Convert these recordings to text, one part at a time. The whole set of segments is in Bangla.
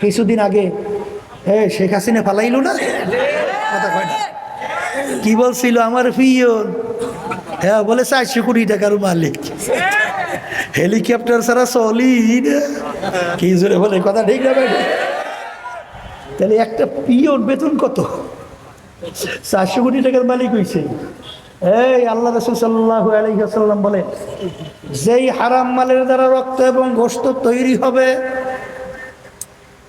কিছুদিন আগে এ শেখ হাসিনা ফালাইল না? কথা কয় না কি বলছিল আমার পিয়ন হ্যাঁ বলে চারশো কোটি টাকার মালিক। হেলিকপ্টার ছাড়া চলি কি জোরে বলে, কথা ঠিক না ভাই? তাহলে একটা পিয়ন বেতন কত? চারশো কোটি টাকার মালিক হয়েছে এই আল্লাহ রসুল সাল্লাহ আলহিহাসাল্লাম বলে, যেই হারাম মালের দ্বারা রক্ত এবং গোস্ত তৈরি হবে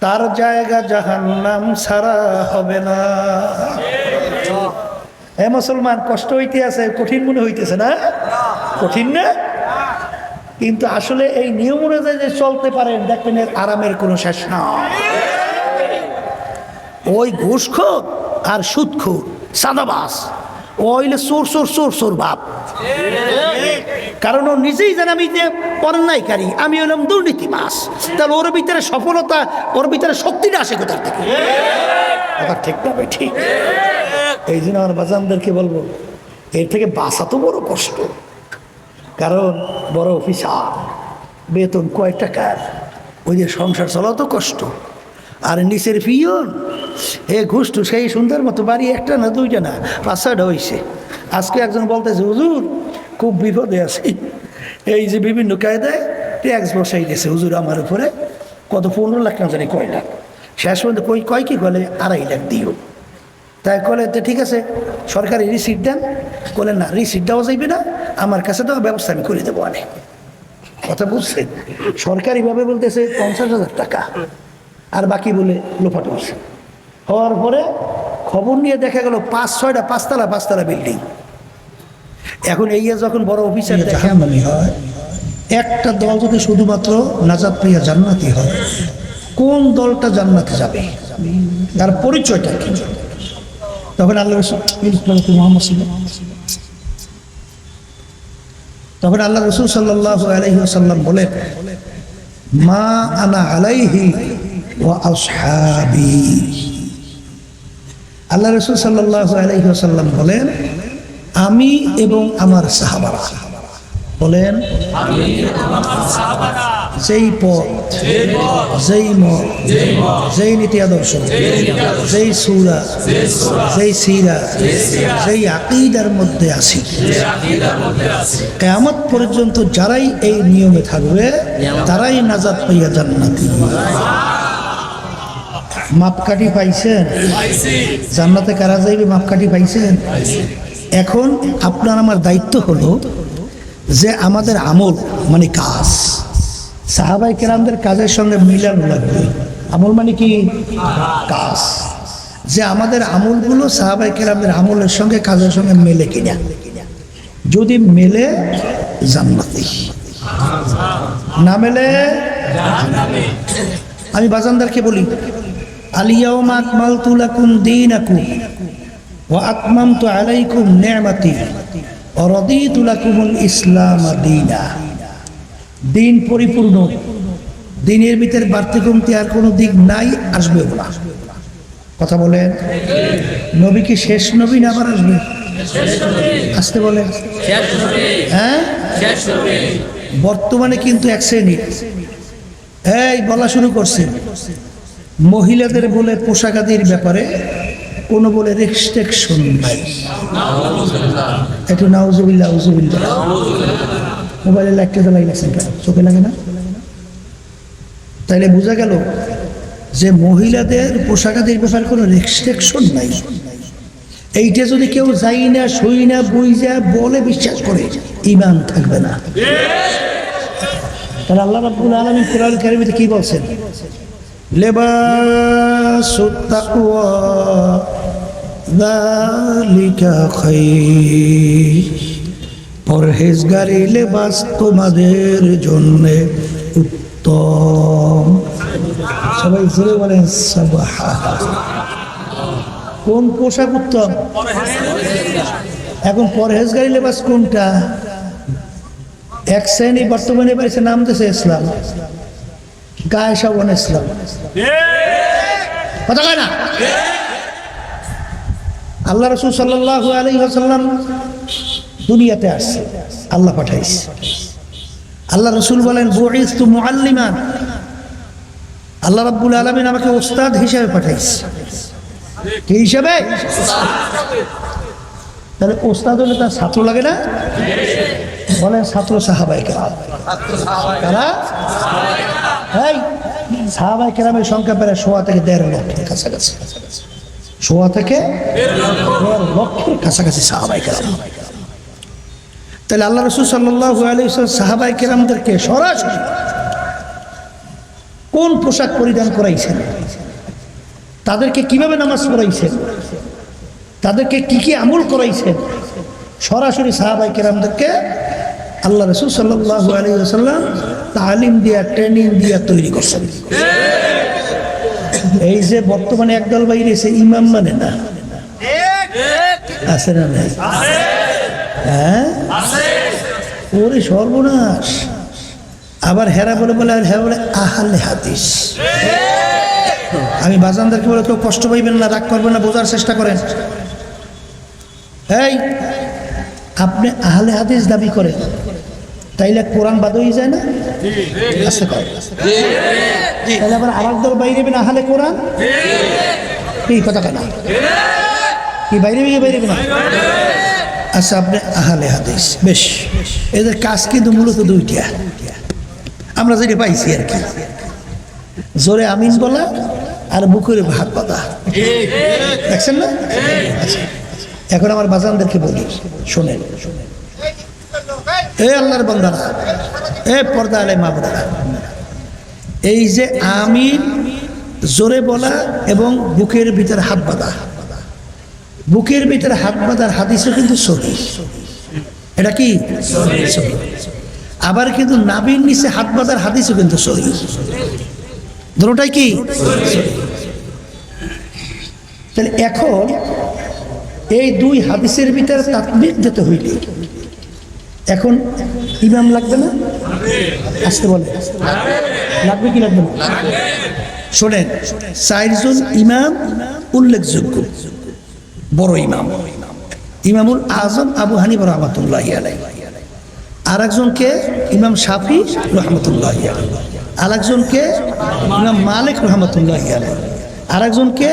তার জায়গা জাহান্নাম ছাড়া হবে না। এ মুসলমান, কষ্ট হইতে আছে, কঠিন মনে হইতেছে না? কঠিন না? কিন্তু আসলে এই নিয়ম অনুযায়ী যে চলতে পারেন দেখবেন আরামের কোনো শেষ না। ওই ঘুষখোর আর সুদখোর, সাদাবাস। ওইলে সোর সোর সোর সোর বাপ। কারণ ও নিজেই জানে আমি যে অন্যায়কারী, আমি হলাম দুর্নীতি মাস তাহলে ওর ভিতরে সফলতা, ওর ভিতরে শক্তিটা আসে কোথার থেকে? কথা ঠিক ভাই, ঠিক। এই জন্য আমার বাজানদেরকে বলব, এর থেকে বাঁচা তো বড় কষ্ট। কারণ বড় অফিসার, বেতন কয় টাকার? ওই যে সংসার চলাও তো কষ্ট। আর নিচের পিয়ন, এ ঘুষটু সেই সুন্দর মতো বাড়ি একটা না দুইটা না পাঁচ ছয়টা হয়েছে আজকে একজন বলতেছে, হুজুর খুব বিপদে আছে। এই যে বিভিন্ন কায়দায় ট্যাক্স বসাই দিয়েছে হুজুর আমার উপরে। কত পনেরো লাখ না জানি কয় লাখ। শেষ পর্যন্ত কই কয় কি বলে? আড়াই লাখ দিও। তাই কলে তো ঠিক আছে, সরকারি রিসিট দেন। বলে না রিসিট দেওয়া যাইবে না। আমার কাছে দেওয়ার ব্যবস্থা আমি করে দেবো অনেক। কথা বুঝছেন? সরকারিভাবে বলতেছে পঞ্চাশ হাজার টাকা। আর বাকি বলে লোফাট হওয়ার পরে খবর নিয়ে দেখা গেল পাঁচ, ছয়টা পাঁচতলা পাঁচতলা বিল্ডিং এখন এই যখন বড় অফিসার জাহান্নামি হয় একটা দল যদি শুধুমাত্র নাজাদ প্রিয়া জান্নাতি হয় কোন দলটা জান্নাতে যাবে তার পরিচয়টা কি তখন আল্লাহ রসুল মোহাম্মদ। তখন আল্লাহ রসুল সাল্লাহ আলহিহাসাল্লাম বলেন মা আনা আলাইহি ও আসহাবি আল্লাহ রসুল সাল্লাহ আলহিহাসাল্লাম বলেন আমি এবং আমার সাহাবারা। বলেন যেই পথ যেই মত যেই নীতি আদর্শ যেই সুরা যেই সিরা যেই আকিদার মধ্যে আছি। কেয়ামত পর্যন্ত যারাই এই নিয়মে থাকবে তারাই নাজাদ পাইয়া জান্নাতি। মাপকাঠি পাইছেন? জান্নাতে কারা যাইবে মাপকাঠি পাইছেন? এখন আপনার আমার দায়িত্ব হলো যে আমাদের আমল মানে কাজ। সাহাবাই কেরামদের কাজের সঙ্গে মিলানো লাগবে। আমল মানে কি? কাজ। যে আমাদের আমলগুলো সাহাবাই কেরামদের আমলের সঙ্গে, কাজের সঙ্গে মেলে কিনা। যদি মেলে, জান্নাতি। না মেলে আমি বাজানদারকে বলি আলিয়াও আলিয়াউম আকমালতু লাকুম দীনাকুম ওয়া আকমামতু আলাইকুম নি'মাতি ওয়া রাদিতু লাকুমুল ইসলাম দীনা। দিন পরিপূর্ণ, দিনের ভিতরে বাড়তি কমতি আর কোনো দিক নাই, আসবে না। কথা বলেন? নবী কি শেষ নবী না আবার আসবে? আসতে বলে হ্যাঁ? বর্তমানে কিন্তু এক শ্রেণি। এই বলা শুরু করছে। মহিলাদের বলে পোশাকাদির ব্যাপারে কোনো বলে রেস্ট্রিকশন নাই একটু নাউজুবিল্লা উজুবিল্লা মোবাইলে জ্বালাই লাগছেন কেন? চোখে লাগে না? তাইলে বোঝা গেল যে মহিলাদের পোশাকাদির ব্যাপারে কোনো রেস্ট্রিকশন নাই। এইটা যদি কেউ যাই না সই না যা, বলে বিশ্বাস করে ইমান থাকবে না। তাহলে আল্লাহ রাব্বুল আলামিন কোরআন কারিমে কি বলছেন? লেবাসুত তাকওয়া। পরহেজগারি লেবাস তোমাদের জন্য উত্তম। সবাই জোরে বলেন কোন পোশাক উত্তম? এখন পরহেজগারি লেবাস কোনটা? এক শ্রেণি বর্তমানে বাড়িতে নাম দিয়েছে ইসলাম। গায়ে সাবান ইসলাম। কথা না? আল্লাহ রসুল সাল্লাহ আলী সাল্লাম দুনিয়াতে আসছে, আল্লাহ পাঠাইছে। আল্লাহ রসুল বলেন বইস তু মুআল্লিমান। আল্লাহ রাব্বুল আলমিন আমাকে ওস্তাদ হিসাবে পাঠাইছে। কি হিসাবে? তাহলে ওস্তাদ হলে তার ছাত্র লাগে না? বলেন, ছাত্র সাহাবাই কেরাম। কারা? এই সাহাবাই কেরামের সংখ্যা প্রায় সোয়া থেকে দেড় লক্ষের কাছাকাছি। সোয়া থেকে লক্ষের কাছাকাছি সাহাবাই তাহলে আল্লাহ রসুল সাল্লাহ আলী সাহাবাই কেরামদেরকে সরাসরি কোন পোশাক পরিধান করাইছেন? তাদেরকে কীভাবে নামাজ পড়াইছেন? তাদেরকে কি কি আমল করাইছেন? সরাসরি সাহাবাই কেরামদেরকে আল্লাহ রসুল সাল্লাহ আলী সাল্লাম তালিম দিয়া, ট্রেনিং দিয়া তৈরি করছেন। এই যে বর্তমানে একদল বাইরে এসে ইমাম মানে না? আছে না নাই? হ্যাঁ? ওরে সর্বনাশ। আবার হেরা বলে বলে হ্যাঁ বলে, আহালে হাদিস। আমি বাজানদারকে বলে, কেউ কষ্ট পাইবেন না, রাগ করবেন না, বোঝার চেষ্টা করেন। এই, আপনি আহলে হাদিস দাবি করেন। তাইলে কোরআন বাদ হয়ে যায় না? কর তাহলে আবার আর দল বাইরে না আহলে কোরআন? কি কথা কেনা? কি বাইরে বিয়ে বাইরে না আচ্ছা আপনি আহলে হাদিস বেশ। এদের কাজ কিন্তু মূলত দুইটা। আমরা যেটা পাইছি আর কি। জোরে আমিন বলা আর বুকের ভাত পাতা। দেখছেন না? আচ্ছা। এখন আমার বাজানদেরকে বলি শোনেন শোনেন। এ আল্লাহর বন্দারা এ পর্দা আলে মা বোনেরা এই যে আমিন জোরে বলা এবং বুকের ভিতরে হাত বাঁধা, বুকের ভিতরে হাত বাঁধার হাদিসও কিন্তু সহি। এটা কি। আবার কিন্তু নাবির নিচে হাত বাঁধার হাদিসও কিন্তু সহি। দুটোটাই কি? তাহলে এখন এই দুই হাদিসের ভিতরে তাৎবিক দিতে হইলে। এখন ইমাম লাগবে না? আসতে বলে। লাগবে কি লাগবে না? শোনেন, চারজন ইমাম উল্লেখযোগ্য। বড় ইমাম। ইমামুল আজম আবু হানিব রহমতুল্লাহ আর একজনকে ইমাম শাফি রহমতুল্লাহ আর একজনকে ইমাম মালিক রহমতুল্লাহ আলাই আর একজনকে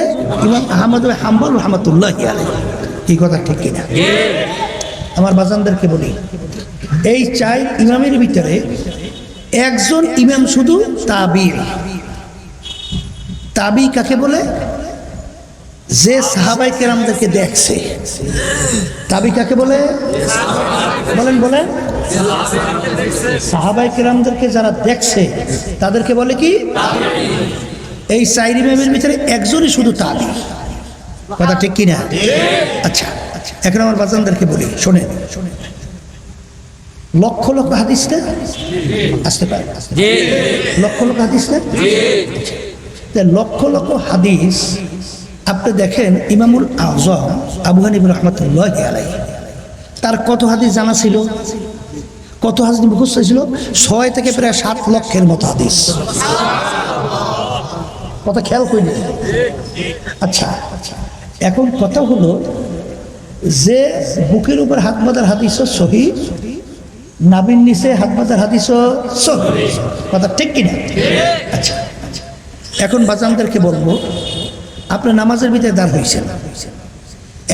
ইমাম আহমদ হাম্বল রহমতুল্লাহ আলাই এই কথা, ঠিক কিনা? আমার বাজানদেরকে বলি, এই চাই ইমামের ভিতরে একজন ইমাম শুধু তাবি। তাবি কাকে বলে? যে সাহাবাই কেরামদেরকে দেখছে। তাবি কাকে বলে? বলেন বলেন। সাহাবাই কেরামদেরকে যারা দেখছে, তাদেরকে বলে কি? এই চাইরি ইমামের ভিতরে একজনই শুধু তাবি। কথা ঠিক কিনা? আচ্ছা আচ্ছা। এখন আমার বাজানদেরকে বলি শোনে লক্ষ লক্ষ হাদিস না? আসতে পারে লক্ষ লক্ষ হাদিস না? লক্ষ লক্ষ হাদিস আপনি দেখেন ইমামুল আজম আবু হানিব রহমতুল্লাহ আলাই তার কত হাদিস জানা ছিল? কত হাদিস মুখস্থ ছিল? ছয় থেকে প্রায় সাত লক্ষের মতো হাদিস। কথা খেয়াল করি আচ্ছা। এখন কথা হলো যে বুকের উপর হাত বাঁধার হাদিস সহি নাবিন নিচে হাত বাঁধার হাদিস কথা ঠিক কিনা? আচ্ছা এখন বাজানদেরকে বলব আপনি নামাজের ভিতরে দাঁড় হয়েছেন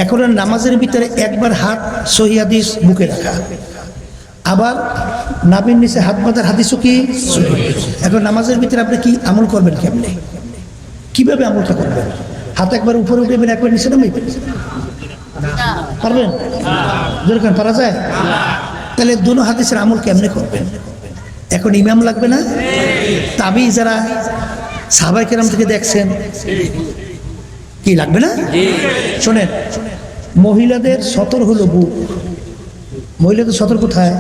এখন নামাজের ভিতরে একবার হাত সহি হাদিস বুকে রাখা। আবার নাবিন নিচে হাত বাঁধার হাদিসও কি এখন নামাজের ভিতরে আপনি কি আমল করবেন কেমনে? কীভাবে আমলটা করবেন? হাত একবার উপরে উঠেবেন একবার নিচে নামাইবেন পারবেন? যেরকম পারা যায়? তাহলে দুনো হাদিসের আমল কেমনে করবেন? এখন ইমাম লাগবে না? তাবি যারা সাহাবাই কেরাম থেকে দেখছেন, কি লাগবে না? শোনেন, মহিলাদের সতর হলো বুক। মহিলাদের সতর কোথায়?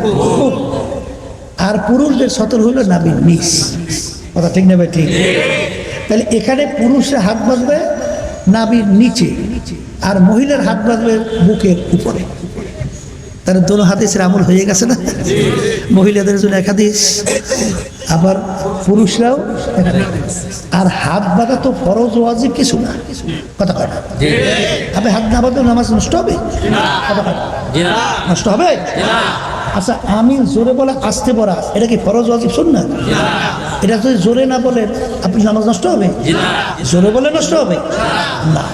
আর পুরুষদের সতর হলো নাবিন নিস কথা ঠিক না ভাই, ঠিক? তাহলে এখানে পুরুষরা হাত বাঁধবে নাবির নিচে আর মহিলার হাত বাঁধবে বুকের উপরে। তাহলে দোনো হাদিসের আমল হয়ে গেছে না? মহিলাদের জন্য এক হাদিস আবার পুরুষরাও আর হাত বাঁধা তো ফরজ ওয়াজিব কিছু না। কথা কয় না? আপনি হাত না বাঁধলে নামাজ নষ্ট হবে? কথা কয় নষ্ট হবে? আচ্ছা আমি জোরে বলা আসতে পড়া এটা কি ফরজ, ওয়াজিব শুন না এটা যদি জোরে না বলেন আপনি নামাজ নষ্ট হবে? জোরে বলে নষ্ট হবে? না।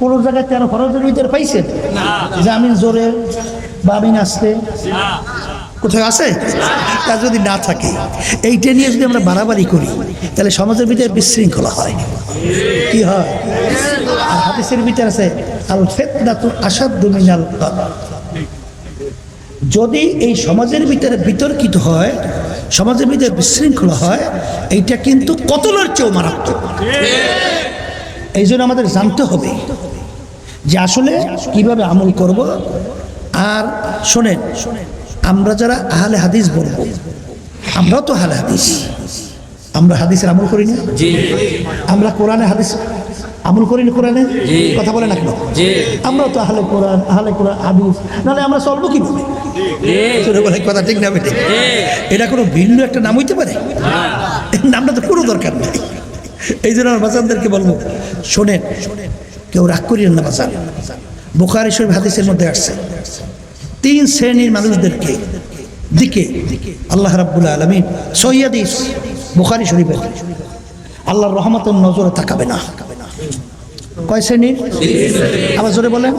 কোন জায়গায় তেরো ফরজের ভিতরে পাইছেন? যে আমি জোরে বা আমি নাচতে কোথায় আছে? তা যদি না থাকে, এইটা নিয়ে যদি আমরা বাড়াবাড়ি করি, তাহলে সমাজের ভিতরে বিশৃঙ্খলা হয়। কি হয়? আর হাদিসের ভিতরে আছে আল ফেতনাতু আসাদু মিনাল। যদি এই সমাজের ভিতরে বিতর্কিত হয় সমাজের ভিতরে বিশৃঙ্খলা হয় এইটা কিন্তু কতলের চেয়েও মারাত্মক। এই জন্য আমাদের জানতে হবে যে আসলে কীভাবে আমল করব। আর শোনেন আমরা যারা আহলে হাদিস বলব আমরাও তো আহলে হাদিস। আমরা হাদিসের আমল করি না? আমরা কোরআনে হাদিস আমল করি না কোরআনে কথা বলে না কেন? আমরাও তো আহলে কোরআন আহলে কোরআন হাদিস। নাহলে আমরা চলবো কীভাবে? বলে কথা ঠিক না বেটে। এটা কোনো ভিন্ন একটা নাম হইতে পারে? নামটা তো কোনো দরকার নেই। এই জন্য আমার বাচ্চাদেরকে বলব শোনেন কেউ রাগ করিয়েন না বাচ্চা বোখারি শরীফ হাদিসের মধ্যে আসছে। তিন শ্রেণির মানুষদেরকে দিকে আল্লাহ রাব্বুল আলমিন সৈয়াদিস বোখারি শরীফের আল্লাহর রহমতের নজরে তাকাবে না। কয় শ্রেণির? আবার জোরে বলেন।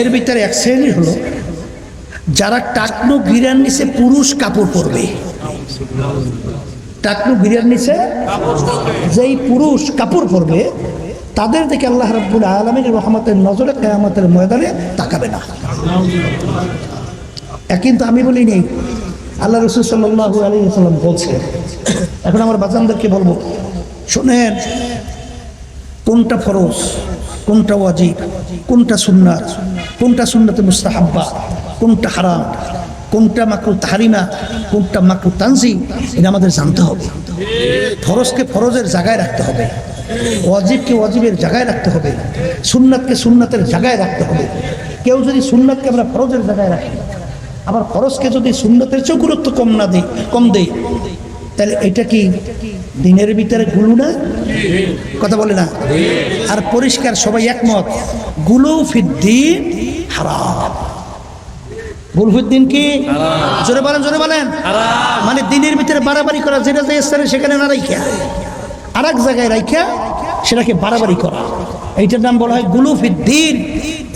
এর ভিতরে এক শ্রেণির হলো, যারা টাকনো গিরার নিচে পুরুষ কাপড় পরবে। টাকনু গিরার নিচে যেই পুরুষ কাপড় পরবে, তাদের থেকে আল্লাহ রাব্বুল আলমীর রহমতের নজরে কেয়ামতের ময়দানে তাকাবে না। কিন্তু আমি বলি নেই আল্লাহ রসুল সাল্লাহ আলী সাল্লাম বলছে। এখন আমার বাচ্চাদেরকে বলব, শোনেন কোনটা ফরজ, কোনটা ওয়াজিব, কোনটা সুন্নাত, কোনটা সুন্নাতে মুস্তাহাব্বা, কোনটা হারাম, কোনটা মাকরু তাহারিমা, কোনটা মাকরু তানজিম, এটা আমাদের জানতে হবে। ফরজকে ফরজের জায়গায় রাখতে হবে, ওয়াজিবকে ওয়াজিবের জায়গায় রাখতে হবে, সুন্নাতকে সুন্নাতের জায়গায় রাখতে হবে। কেউ যদি সুন্নাতকে আমরা ফরজের জায়গায় রাখি, আবার ফরজকে যদি সুন্নতের চেয়েও গুরুত্ব কম না দিই, কম দেই, তাহলে এটা কি দিনের ভিতরে গুলু না কথা বলে না? আর পরিষ্কার সবাই একমত। গুলু ফিদ্দিন হারাম। গুলফুদ্দিন কি? জোরে বলেন জোরে বলেন। মানে দিনের ভিতরে বাড়াবাড়ি করা যেটা যে স্থানে সেখানে না রাইখা। আর এক জায়গায় রাইখা সেটাকে বাড়াবাড়ি করা। এইটার নাম বলা হয় গুলুফিদ্দিন।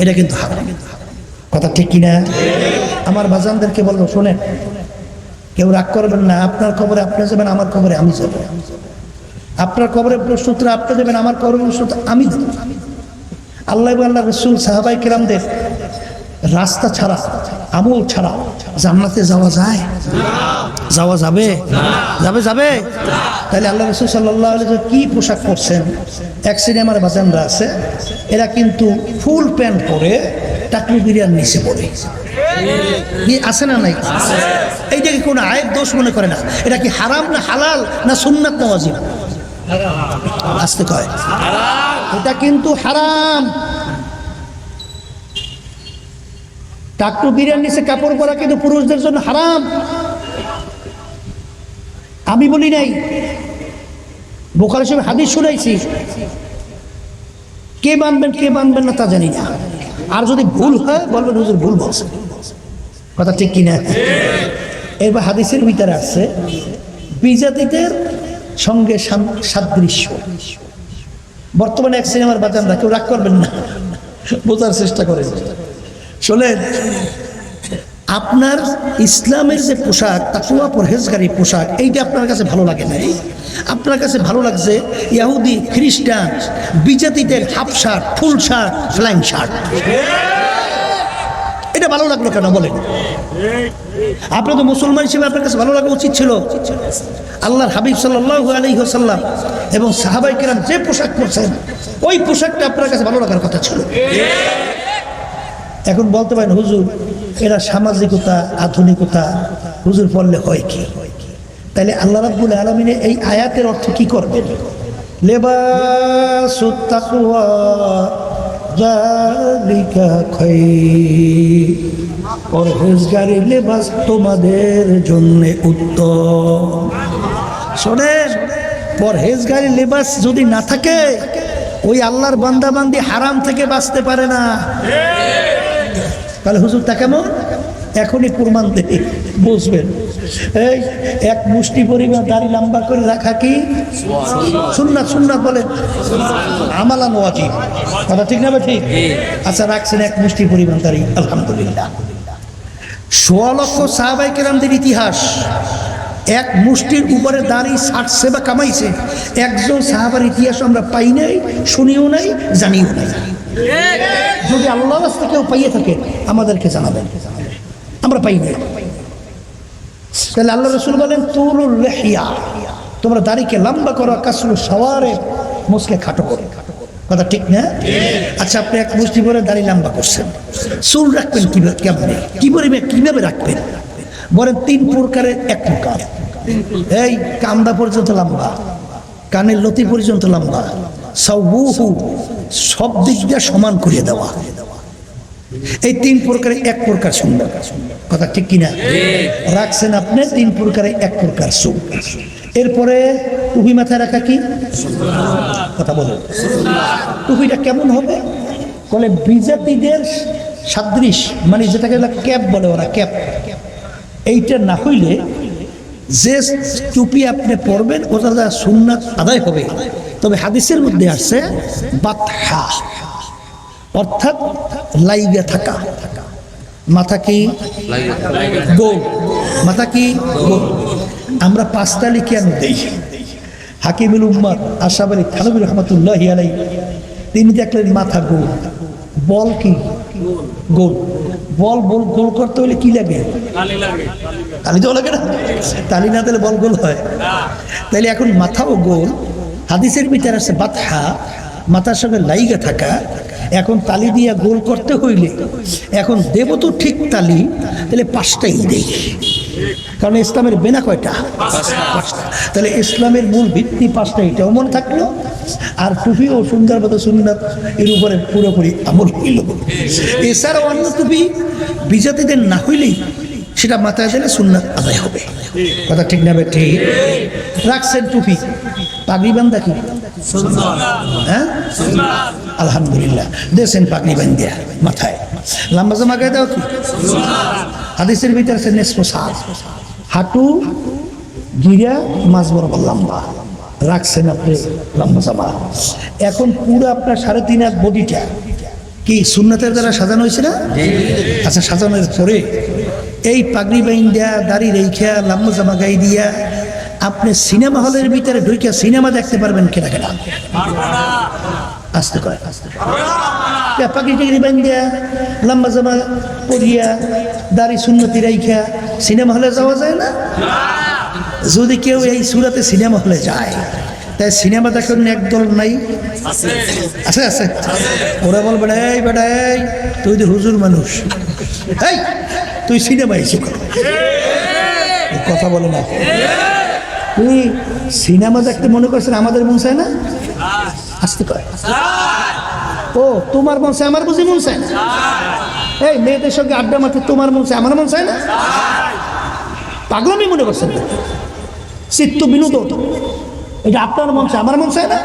এটা কিন্তু হারাম। কথা ঠিক কিনা? আমার বাজানদেরকে বলব শোনেন কেউ রাগ করবেন না আপনার খবরে আপনি যাবেন আমার খবরে আমি যাব। আপনার কবরের প্রশ্ন উত্তর আপনি দেবেন, আমার খবরে প্রশ্ন আমি আল্লাহ আল্লাহ রসুল সাহাবাই কেরামদের রাস্তা ছাড়া, আমল ছাড়া জান্নাতে যাওয়া যায়? যাওয়া যাবে? যাবে যাবে? তাহলে আল্লাহ রসুল সাল্লাহ কি পোশাক পরছেন? এক আমার বাজানরা আছে, এরা কিন্তু ফুল প্যান্ট পরে টাকলু বিরিয়ার নিচে পড়ে। আছে না নাই? এইটাকে কোনো আয়ের দোষ মনে করে না। এটা কি হারাম না হালাল না সুন্নাত না আসতে কয়। এটা কিন্তু হারাম। টাকটু বিরিয়ার নিচে কাপড় পরা কিন্তু পুরুষদের জন্য হারাম। আমি বলি নাই। বোকার হিসেবে হাদিস শুনাইছি। কে মানবেন কে মানবেন না তা জানি না। আর যদি ভুল হয়, বলবেন হুজুর ভুল বলছে। কথা ঠিক কিনা? এবার হাদিসের ভিতরে আছে, বিজাতিদের সঙ্গে সাদৃশ্য। বর্তমানে এক সিনেমার বাজানরা কেউ রাগ করবেন না। বোঝার চেষ্টা করেন। শোনেন, আপনার ইসলামের যে পোশাক তাকুয়া পরহেজগারি পোশাক, এইটা আপনার কাছে ভালো লাগে নাই? আপনার কাছে ভালো লাগছে ইয়াহুদি খ্রিস্টান, বিজাতিদের half shirt, full shirt flying shirt? এটা ভালো লাগল কেন বলেন? আপনি তো মুসলমান হিসেবে আপনার কাছে ভালো লাগা উচিত ছিল। আল্লাহর হাবিব সাল্লাহ আলী সাল্লাম এবং সাহাবাই কেরাম যে পোশাক পরছেন, ওই পোশাকটা আপনার কাছে ভালো লাগার কথা ছিল। এখন বলতে পারেন, হুজুর, এরা সামাজিকতা, আধুনিকতা, হুজুর পড়লে হয় কি? তাহলে আল্লাহ রাব্বুল আলমিনে এই আয়াতের অর্থ কি করবেন? লেবাস পরহেজগারি লেবাস তোমাদের জন্য উত্তম। শোনেন, পরহেজগারি লেবাস যদি না থাকে, ওই আল্লাহর বান্দাবান্দি হারাম থেকে বাঁচতে পারে না। তাহলে হুজুর তা কেমন? এখনই প্রমাণ দেবে বুঝবেন। এই এক মুষ্টি পরিমাণ দাড়ি লম্বা করে রাখা কি? সুন্নাত সুন্নাত বলে আমালান ওয়াজিব। কথা ঠিক না বা ঠিক আচ্ছা রাখছেন এক মুষ্টি পরিমাণ দাড়ি। আলহামদুলিল্লাহ। সোয়া লক্ষ সাহাবাই কেরামদের ইতিহাস। এক মুষ্টির উপরে দাড়ি ছাড়ছে বা কামাইছে। একজন সাহাবার ইতিহাস আমরা পাই নাই শুনিও নাই জানিও নাই। যদি আল্লাহ কেউ পাইয়ে থাকে আমাদেরকে জানাবেন। আমরা পাই নাই। তাহলে আল্লাহ রসুল বলেন তুরুল তোমরা দাড়িকে লম্বা করো কাসরু সওয়ারে, মুসকে খাটো করো। কথা ঠিক না? আচ্ছা আপনি এক মুষ্টি করে দাড়ি লম্বা করছেন। চুল রাখবেন কীভাবে কেমন? কি পরিমাণ কীভাবে রাখবেন? বলেন, তিন প্রকারের এক প্রকার। এই কান্দা পর্যন্ত লম্বা, কানের লতি পর্যন্ত লম্বা, সবুহু, সব দিক দিয়ে সমান করিয়ে দেওয়া। এই তিন প্রকারে এক প্রকার সুন্দর। কথা ঠিক কিনা? রাখছেন আপনি তিন প্রকারে এক প্রকার সুখ। এরপরে টুপি মাথায় রাখা কি? কথা বলুন টুপিটা কেমন হবে? বলে বিজাতিদের সাদৃশ মানে যেটাকে বলে ক্যাপ বলে ওরা, ক্যাপ। এইটা না হইলে যে টুপি আপনি পরবেন, ওটা সুন্নাত আদায় হবে। তবে হাদিসের মধ্যে আসছে, বাতহা। অর্থাৎ লাইগা থাকা। মাথা কি? গোল মাথা কি? গোল আমরা পাঁচতালি কেন দেই হাকিমুল উম্মাদ আশাফ আলী থানবুর রহমতুল্লাহ আলাই তিনি দেখলেন মাথা গোল। বল কি? গোল। বল বল গোল করতে হলে কি লাগে? তালি তো লাগে না। তালি না দিলে বল গোল হয়। তাহলে এখন মাথাও গোল। হাদিসের ভিতরে আছে বাতহা। মাথার সঙ্গে লাইগা থাকা। এখন তালি দিয়া গোল করতে হইলে এখন দেব তো ঠিক তালি তাহলে পাঁচটাই দেই। কারণ ইসলামের বেনা কয়টা? পাঁচটা। তাহলে ইসলামের মূল ভিত্তি পাঁচটা এটাও মনে থাকল। আর টুপি ও সুন্দর মতো সুন্দর এর উপরে পুরোপুরি আমল হইল। এছাড়াও অন্য টুপি বিজাতিদের না হইলেই সেটা মাথায় দিলে সুন্নাত আদায় হবে। কথা ঠিক না ঠিক রাখছেন টুপি। পাগড়ি বান্ধা কি? হ্যাঁ? আলহামদুলিল্লাহ। দেশেন পাগড়ি বান্ধিয়া, মাথায়। লম্বা জামা গায়ে দাও কি? হাদিসের ভিতরে আছে নেসফ সাল হাঁটু গিরা মাছ বরাবর লম্বা। রাখছেন আপনি লম্বা জামা। এখন পুরো আপনার সাড়ে তিন হাত বডিটা কি সুন্নাতের দ্বারা সাজানো হয়েছে না? আচ্ছা সাজানোর পরে এই পাগড়ি বাইন দেয়া দাড়ি রেখা লম্বা জামা গাই দিয়া আপনি সিনেমা হলের ভিতরে ঢুকে সিনেমা দেখতে পারবেন কেনা কেনা? আসতে কয়। আসতে টাগড়ি বাইন দিয়া লম্বা জামা পরিয়া দাড়ি সুন্নতি রাইখা সিনেমা হলে যাওয়া যায় না? যদি কেউ এই সুরাতে সিনেমা হলে যায় তাই সিনেমা দেখার একদল নাই। আছে। আছে ওরা বল বেড়াই বেড়াই তুই তো হুজুর মানুষ। এই তুই সিনেমা এসে কর। কথা বলে না। তুই সিনেমা দেখতে মনে করছেন আমাদের মন চায় না? আসতে কয় ও, তোমার মন আমার বুঝি মন চায় না? এই, মেয়েদের সঙ্গে আড্ডা মারতে তোমার মন আমার মন চায় না? পাগলামি মনে করছেন চিত্ত বিনোদন। এটা আপনার মন চায়, আমার মন চায় না?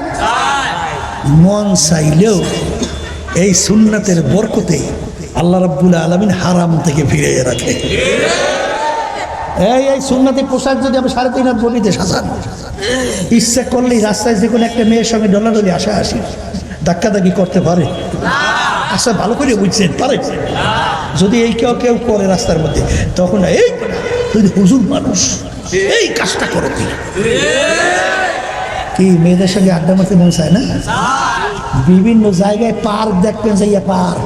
মন চাইলেও এই সুন্নাতের বরকতে আল্লাহ রাব্বুল আলমিন হারাম থেকে ফিরে রাখে। এই এই সুন্নাতি পোশাক যদি আমি সাড়ে তিন হাত বলিতে সাজান, ইচ্ছা করলেই রাস্তায় যে কোনো একটা মেয়ের সঙ্গে ডলাডলি আসা আসি, ধাক্কাধাক্কি করতে পারে। আচ্ছা ভালো করে বুঝছেন, পারে। যদি এই কেউ কেউ করে রাস্তার মধ্যে, তখন এই তুই হুজুর মানুষ এই কাজটা করো কি, মেয়েদের সঙ্গে আড্ডা মারতে মন চায় না? বিভিন্ন জায়গায় পার্ক দেখবেন যাইয়া পার্ক।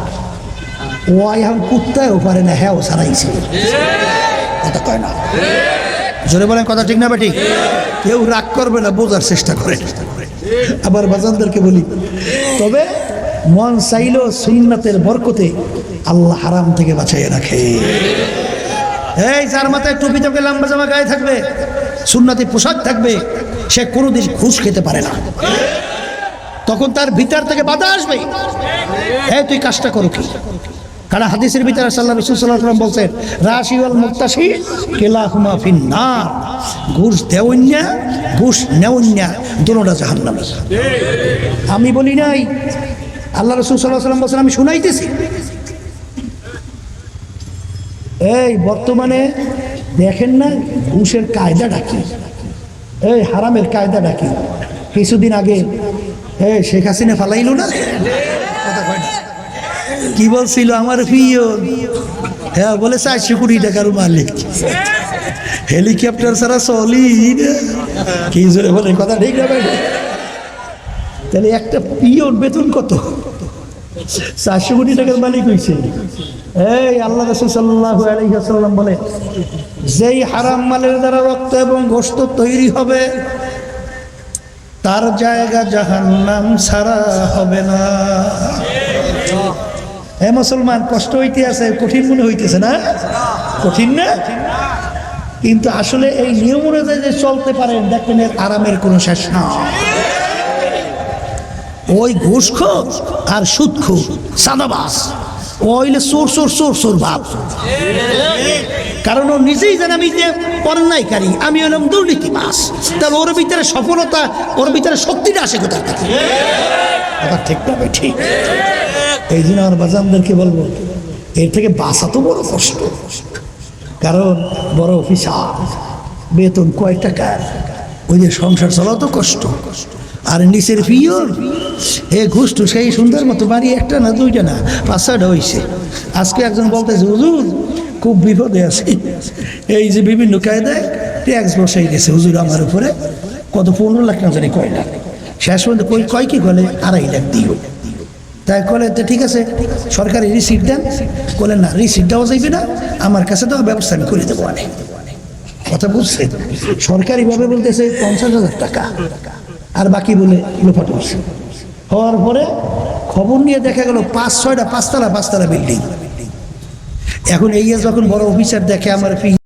ও এখন কুত্তায়ও পারে না হ্যাঁ ও সারাইছে কথা কয় না। জোরে বলেন, কথা ঠিক না বেটি কেউ রাগ করবে না, বোঝার চেষ্টা করে। আবার বাজানদেরকে বলি, তবে মন চাইলেও সুন্নাতের বরকতে আল্লাহ হারাম থেকে বাঁচাইয়ে রাখে। এই যার মাথায় টুপি তোকে লম্বা জামা, গায়ে থাকবে, সুন্নাতি পোশাক থাকবে, সে কোনোদিন ঘুষ খেতে পারে না। তখন তার ভিতর থেকে বাধা আসবে। এই, তুই কাজটা করো কি? কারণ হাদিসের ভিতরে সাল্লাহ বিশ্বসাল্লাম বলছেন, রাশি ওয়াল মুক্তাসি কেলা হুমা ফিন না ঘুষ দেওয়া ঘুষ নেওয়া দোনোটা জাহান্নামী আমি বলি নাই, আল্লাহ রসুল সাল্লাহ সাল্লাম বলছেন, আমি শুনাইতেছি। এই, বর্তমানে দেখেন না, ঘুষের কায়দা ডাকি এই, হারামের কায়দা ডাকি কিছুদিন আগে, এই, শেখ হাসিনা ফালাইল না। কি বলছিল আমার প্রিয়? হ্যাঁ বলে চারশো কোটি টাকার মালিক। হেলিকপ্টার ছাড়া চলি। কি জোরে বলে কথা ঠিক না তাহলে একটা পিওর বেতন কত? চারশো কোটি টাকার মালিক হয়েছে এই, আল্লাহ রসুল সাল্লাহ আলহিহাসাল্লাম বলে, যেই হারাম মালের দ্বারা রক্ত এবং গোস্ত তৈরি হবে, তার জায়গা জাহান্নাম ছাড়া হবে না। হে মুসলমান, কষ্ট হইতে আছে কঠিন মনে হইতেছে না? কঠিন না? কিন্তু আসলে এই নিয়ম অনুযায়ী যে চলতে পারেন, দেখবেন এর আরামের কোনো শেষ না ওই ঘুষখোর আর সুদখোর, সাদাবাস। ওইলে সোর সোর সোর সোর ভাব। কারণ ও নিজেই জানে আমি যে অন্যায়কারী, আমি হলাম দুর্নীতি মাস তাহলে ওর ভিতরে সফলতা, ওর ভিতরে শক্তিটা আসে কোথার থেকে? কথা ঠিক ভাই, ঠিক। এই জন্য আমার বাজানদেরকে বলব, এর থেকে বাঁচা তো বড় কষ্ট। কারণ বড় অফিসার, বেতন কয় টাকার ওই যে সংসার চলাও তো কষ্ট। আর নিচের পিওর, এ ঘুষটু সেই সুন্দর মতো বাড়ি একটা না দুইটা না পাঁচ হয়েছে আজকে একজন বলতেছে, হুজুর খুব বিপদে আছে। এই যে বিভিন্ন কায়দায় ট্যাক্স বসাই গেছে হুজুর আমার উপরে। কত পনেরো লাখ না জানি কয় লাখ। শেষ পর্যন্ত কই কয় কি বলে আড়াই লাখ দিও। তাই কলে, তো ঠিক আছে, সরকারি রিসিট দেন। বলে না রিসিট দেওয়া যাইবে না। আমার কাছে দেওয়া ব্যবস্থা আমি করে দেবো অনেক। কথা বুঝছে? সরকারিভাবে বলতেছে পঞ্চাশ হাজার টাকা। আর বাকি বলে হচ্ছে। হওয়ার পরে খবর নিয়ে দেখা গেল পাঁচ, ছয়টা পাঁচতলা পাঁচতলা বিল্ডিং এখন এই যখন বড় অফিসার দেখে আমার